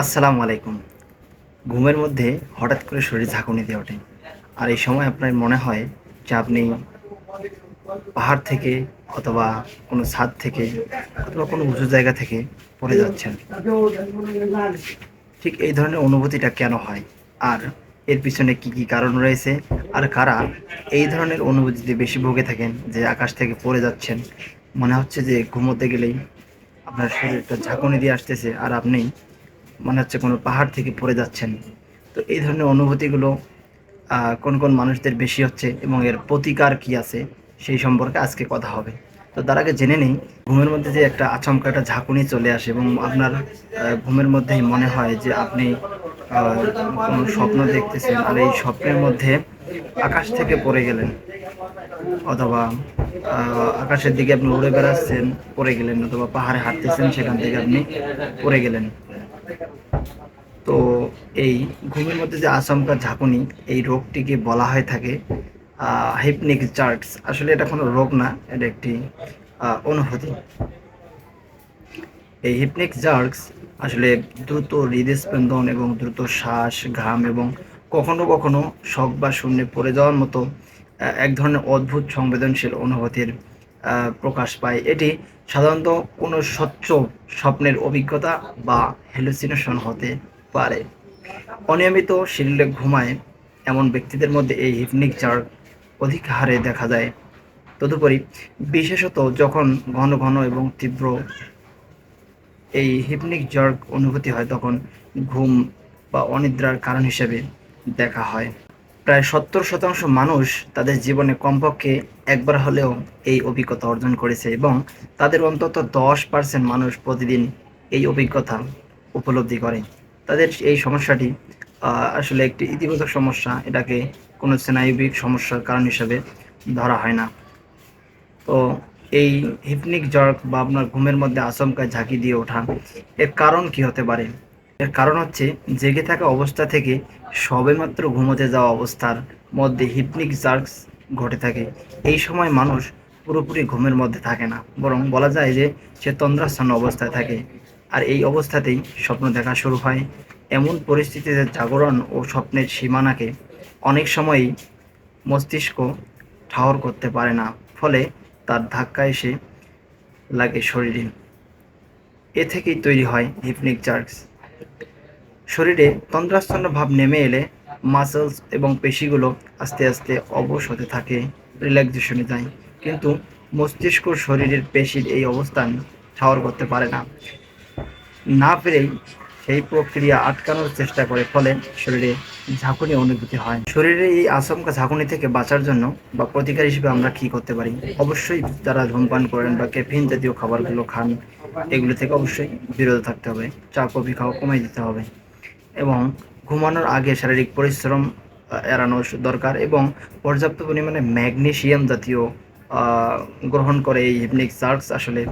আসসালামু আলাইকুম। ঘুমের মধ্যে হঠাৎ করে শরীর ঝাঁকুনি দিয়ে ওঠে। আর এই সময় আপনার মনে হয় যে আপনি পাহাড় থেকে অথবা কোনো ছাদ থেকে অথবা কোনো উঁচু জায়গা থেকে পড়ে যাচ্ছেন। ঠিক এই ধরনের অনুভূতিটা কেন হয়? আর এর পিছনে কি কি কারণ রয়েছে? আর কারা এই ধরনের অনুভূতিতে বেশি ভুগে থাকেন যে আকাশ থেকে পড়ে যাচ্ছেন? মনে হচ্ছে যে ঘুমোতে গেলেই আপনার শরীরটা ঝাঁকুনি দিয়ে আসতেছে আর আপনি মনে হচ্ছে কোনো পাহাড় থেকে পড়ে যাচ্ছেন। তো এই ধরনের অনুভূতিগুলো কোন কোন মানুষদের বেশি হচ্ছে এবং এর প্রতিকার কি আছে, সেই সম্পর্কে আজকে কথা হবে। তো তার আগে জেনে নেই, ঘুমের মধ্যে যে একটা আচমকা, একটা ঝাঁকুনি চলে আসে এবং আপনার ঘুমের মধ্যেই মনে হয় যে আপনি কোনো স্বপ্ন দেখতেছেন আর এই স্বপ্নের মধ্যে আকাশ থেকে পড়ে গেলেন অথবা আকাশের দিকে আপনি উড়ে বেড়াচ্ছেন, পড়ে গেলেন অথবা পাহাড়ে হাঁটতেছেন, সেখান থেকে আপনি পড়ে গেলেন। তো এই ঘুমের মধ্যে যে আচমকা ঝাঁকুনি, এই রোগটিকে বলা হয়ে থাকে হিপনিক চার্টস আসলে এটা কোনো রোগ না, এটা একটি অনুভূতি। এই হিপনিক জার্কস আসলে দ্রুত হৃদস্পন্দন এবং দ্রুত শ্বাস, ঘাম এবং কখনো কখনো শখ বা শূন্যে পড়ে যাওয়ার মতো এক ধরনের অদ্ভুত সংবেদনশীল অনুভূতির প্রকাশ পায়। এটি সাধারণত কোনো স্বচ্ছ স্বপ্নের অভিজ্ঞতা বা হ্যালুসিনেশন হতে পারে। অনিয়মিত শরীরে ঘুমায় এমন ব্যক্তিদের মধ্যে এই হিপনিক জার্ক অধিক হারে দেখা যায়। তদুপরি বিশেষত যখন ঘন ঘন এবং তীব্র এই হিপনিক জার্ক অনুভূতি হয়, তখন ঘুম বা অনিদ্রার কারণ হিসেবে দেখা হয়। প্রায় সত্তর শতাংশ মানুষ তাদের জীবনে কমপক্ষে একবার হলেও এই অভিজ্ঞতা অর্জন করেছে এবং তাদের অন্তত দশ পার্সেন্ট মানুষ প্রতিদিন এই অভিজ্ঞতা উপলব্ধি করে। তাদের এই সমস্যাটি আসলে একটি ইতিবাচক সমস্যা। এটাকে কোনো স্নায়বিক সমস্যার কারণ হিসাবে ধরা হয় না। তো এই হিপনিক জার্ক বা আপনার ঘুমের মধ্যে আচমকা ঝাঁকি দিয়ে ওঠা, এর কারণ কি হতে পারে? এর কারণ হচ্ছে জেগে থাকা অবস্থা থেকে সবেমাত্র ঘুমোতে যাওয়া অবস্থার মধ্যে হিপনিক জার্কস ঘটে থাকে। এই সময় মানুষ পুরোপুরি ঘুমের মধ্যে থাকে না, বরং বলা যায় যে সে তন্দ্রাচ্ছন্ন অবস্থায় থাকে। আর এই অবস্থাতেই স্বপ্ন দেখা শুরু হয়। এমন পরিস্থিতিতে জাগরণ ও স্বপ্নের সীমানাকে অনেক সময়ই মস্তিষ্ক ঠাহর করতে পারে না, ফলে তার ধাক্কা এসে লাগে শরীরে। এ থেকেই তৈরি হয় হিপনিক জার্কস। শরীরে তন্দ্রাচ্ছন্ন ভাব নেমে এলে মাসেলস এবং পেশিগুলো আস্তে আস্তে অবশ হতে থাকে, রিল্যাক্সেশনে যায়। কিন্তু মস্তিষ্ক শরীরের পেশির এই অবস্থান ঠাওর করতে পারে না। না পেরেই সেই প্রক্রিয়া আটকানোর চেষ্টা করে, ফলে শরীরে ঝাঁকুনি অনুভূতি হয়। শরীরে এই আচমকা ঝাঁকুনি থেকে বাঁচার জন্য বা প্রতিকার হিসেবে আমরা কি করতে পারি? অবশ্যই যারা ধূমপান করেন বা ক্যাফিন জাতীয় খাবারগুলো খান, এগুলো থেকে অবশ্যই বিরত থাকতে হবে। চা, কফি খাওয়া কমিয়ে দিতে হবে। এবং ঘুমানোর আগে শারীরিক পরিশ্রম এড়ানো দরকার এবং পর্যাপ্ত পরিমাণে ম্যাগনেশিয়াম জাতীয় গ্রহণ করে এই হিপনিক জার্কস আসলে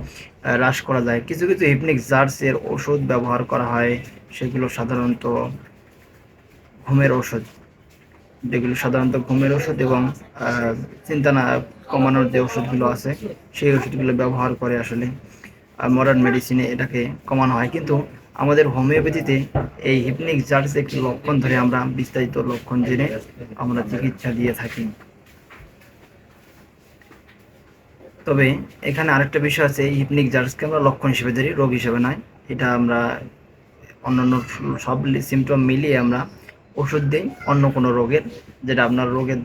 হ্রাস করা যায়। কিছু কিছু হিপনিক জার্কসের ওষুধ ব্যবহার করা হয়, সেগুলো সাধারণত ঘুমের ওষুধ। যেগুলো সাধারণত ঘুমের ওষুধ এবং চিন্তা না কমানোর যে ওষুধগুলো আছে, সেই ওষুধগুলো ব্যবহার করে আসলে মডার্ন মেডিসিনে এটাকে কমানো হয়। কিন্তু আমাদের হোমিওপ্যাথিতে এই হিপনিক জার্স একটি লক্ষণ ধরে আমরা বিস্তারিত লক্ষণ জেনে আমরা চিকিৎসা দিয়ে থাকি। তবে এখানে আরেকটা বিষয় আছে, হিপনিক জার্সকে আমরা লক্ষণ হিসেবে ধরি, রোগ হিসেবে নয়। এটা আমরা অন্যান্য সব সিমটম মিলিয়ে আমরা ওষুধ দিই, অন্য কোনো রোগের, যেটা আপনার রোগের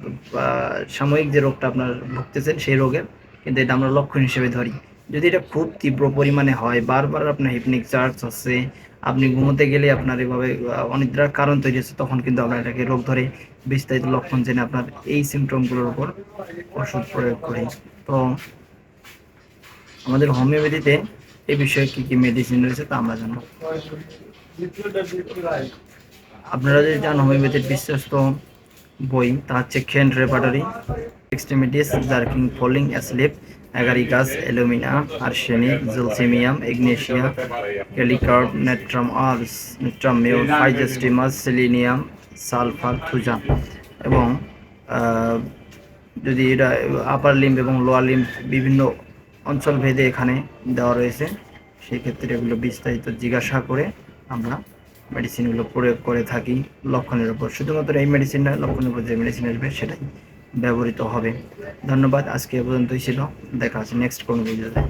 সাময়িক যে রোগটা আপনার ভুগতেছেন সেই রোগের, কিন্তু এটা আমরা লক্ষণ হিসেবে ধরি। যদি এটা খুব তীব্র পরিমাণে হয়, বারবার আপনার হিপনিক চার্জ হচ্ছে, আপনি ঘুমোতে গেলে আপনার এভাবে অনিদ্রার কারণ তৈরি হচ্ছে, তখন কিন্তু আমরা এটাকে রোগ ধরে বিস্তারিত লক্ষণ জেনে আপনার এই সিমটমগুলোর উপর ওষুধ প্রয়োগ করি। তো আমাদের হোমিওপ্যাথিতে এই বিষয়ে কি কি মেডিসিন রয়েছে তা আমরা জানব। আপনারা যদি জান হোমিওপ্যাথির বিশ্বস্ত বই তা হচ্ছে Kent repertory extremities jerking falling asleep agaricus alumina arsenic gelsemium ignatia kali carb natrum ars natrum mur physostigma selenium sulphur thuja এবং যদি এটা আপার লিম্ব এবং লোয়ার লিম্ব বিভিন্ন অঞ্চল ভেদে এখানে দেওয়া রয়েছে। সেই ক্ষেত্রে এগুলো বিস্তারিত জিজ্ঞাসা করে আমরা মেডিসিনগুলো প্রয়োগ করে থাকি লক্ষণের উপর। শুধুমাত্র এই মেডিসিনটা লক্ষণের উপর যে মেডিসিন আসবে সেটাই ব্যবহৃত হবে। ধন্যবাদ, আজকে এ পর্যন্তই ছিল। দেখা হচ্ছে নেক্সট কোনো ভিডিওতে